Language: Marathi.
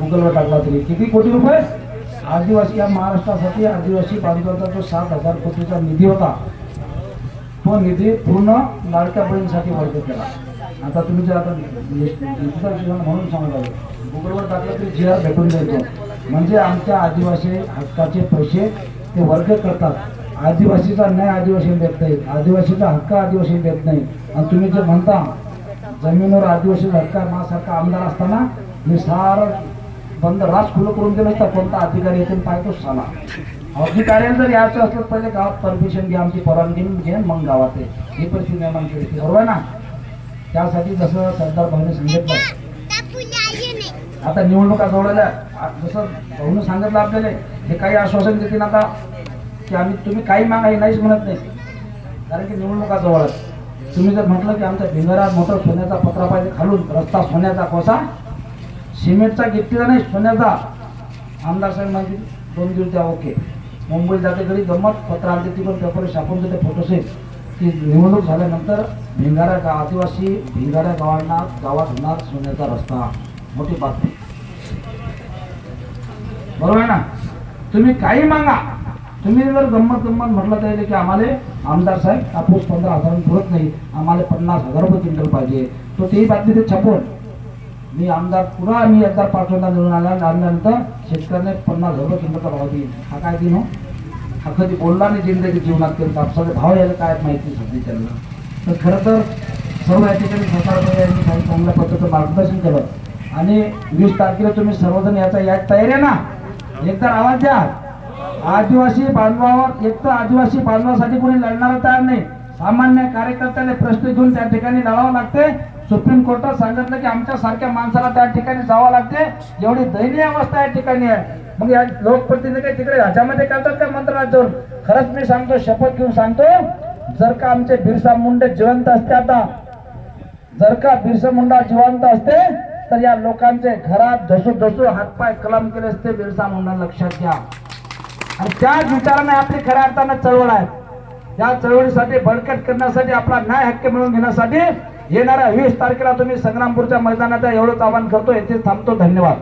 गुगलवर टाकला तरी. किती कोटी रुपये? आदिवासी या महाराष्ट्रासाठी आदिवासी बांधवांचा जो सात हजार कोटीचा निधी होता. तो निधी पूर्ण लाडक्या बहिणीसाठी वर्ग केला. आता तुम्ही जर आता म्हणून सांगत गुगलवर टाकलं तरी जी आर भेटून जायचो म्हणजे आमच्या आदिवासी हक्काचे पैसे ते वर्ग करतात. आदिवासीचा न्याय आदिवासी देत नाही आदिवासीचा हक्क आदिवासी देत नाही. आणि तुम्ही जे म्हणता जमिनीवर आदिवासी हक्क आहे, माझ्यासारखा आमदार असताना मी सार बंद रास खुलं करून दिलं असतं कोणता अधिकारी येते पाहतोच साला. अधिकाऱ्याला जर यायचं असलं तर पहिले गावात परमिशन घ्या आमची परवानगी घे मग गावात आहे ही परिस्थिती निर्माण केली होती. बरोबर आहे ना? त्यासाठी जसं सरदार भाऊने सांगितलं. आता निवडणुका जवळल्या जसं भाऊने सांगितलं आपल्याला हे काही आश्वासन देतील आता की आम्ही तुम्ही काही मागा हे नाहीच म्हणत नाही. कारण की निवडणुका जवळच तुम्ही जर म्हटलं की आमच्या भिंगरात मोठं सोन्याचा पत्रा पाहिजे खालून रस्ता सोन्याचा कोसा सिमेंटचा घेतलेला नाही सोन्याचा. आमदार साहेब म्हणजे दोन दिवस द्या ओके. मुंबईत जाते घरी गंमत पत्र आली ती पण पेपर छापून देते फोटोसेट की निवडणूक झाल्यानंतर भिंगाऱ्या गा आदिवासी भिंगाऱ्या गावांना गावात होणार सोन्याचा रस्ता. मोठी बातमी. बरोबर आहे ना? तुम्ही काही मागा. तुम्ही जर गंमत गंमत म्हटलं तर की आम्हाला आमदार साहेब कापूस पंधरा हजार पुरत नाही. आम्हाला पन्नास हजार रुपये क्विंटल पाहिजे. तो तेही बातमी ते छापून. मी आमदार पुन्हा मी एकदा पाठवता निवडून आला आणल्यानंतर शेतकऱ्याने पन्नास हजार किंमतचा भाव देईल हा काय दिन हो? हा कधी बोलला नाही जिंदगी जीवनात करून कापसाचे भाव यायला काय माहिती सध्या त्यांना तर खरं तर सर्व या ठिकाणी सरकारमध्ये यांनी काही चांगल्या पद्धतीचं मार्गदर्शन केलं. आणि वीस तारखेला तुम्ही सर्वजण याचा यात तयार आहे ना? एकदा आवाज द्या. आदिवासी बांधवावर एक तर आदिवासी बांधवासाठी कोणी लढणारा तयार नाही. सामान्य कार्यकर्त्याने प्रश्न घेऊन त्या ठिकाणी लढावं लागते सुप्रीम कोर्टात सांगितलं की आमच्या सारख्या माणसाला त्या ठिकाणी जावं लागते. एवढी दयनीय अवस्था या ठिकाणी आहे. मग या लोकप्रतिनिधी तिकडे ह्याच्यामध्ये करतात का मंत्रालयातून? खरंच मी सांगतो शपथ घेऊन सांगतो. जर का आमचे बिरसा मुंडे जिवंत असते आता जर का बिरसा मुंडा जिवंत असते तर या लोकांचे घरात धसू धसू हातपाय कलम केले असते. बिरसा मुंडा लक्षात घ्या. आणि त्याच विचाराने आपली खऱ्या अर्थानं चळवळ आहे. या चळवळीसाठी बळकट करण्यासाठी आपला न्याय हक्क मिळवून घेण्यासाठी येणाऱ्या वीस तारखेला तुम्ही संग्रामपूरच्या मैदानात एवढंच आवाहन करतो येथे थांबतो. धन्यवाद.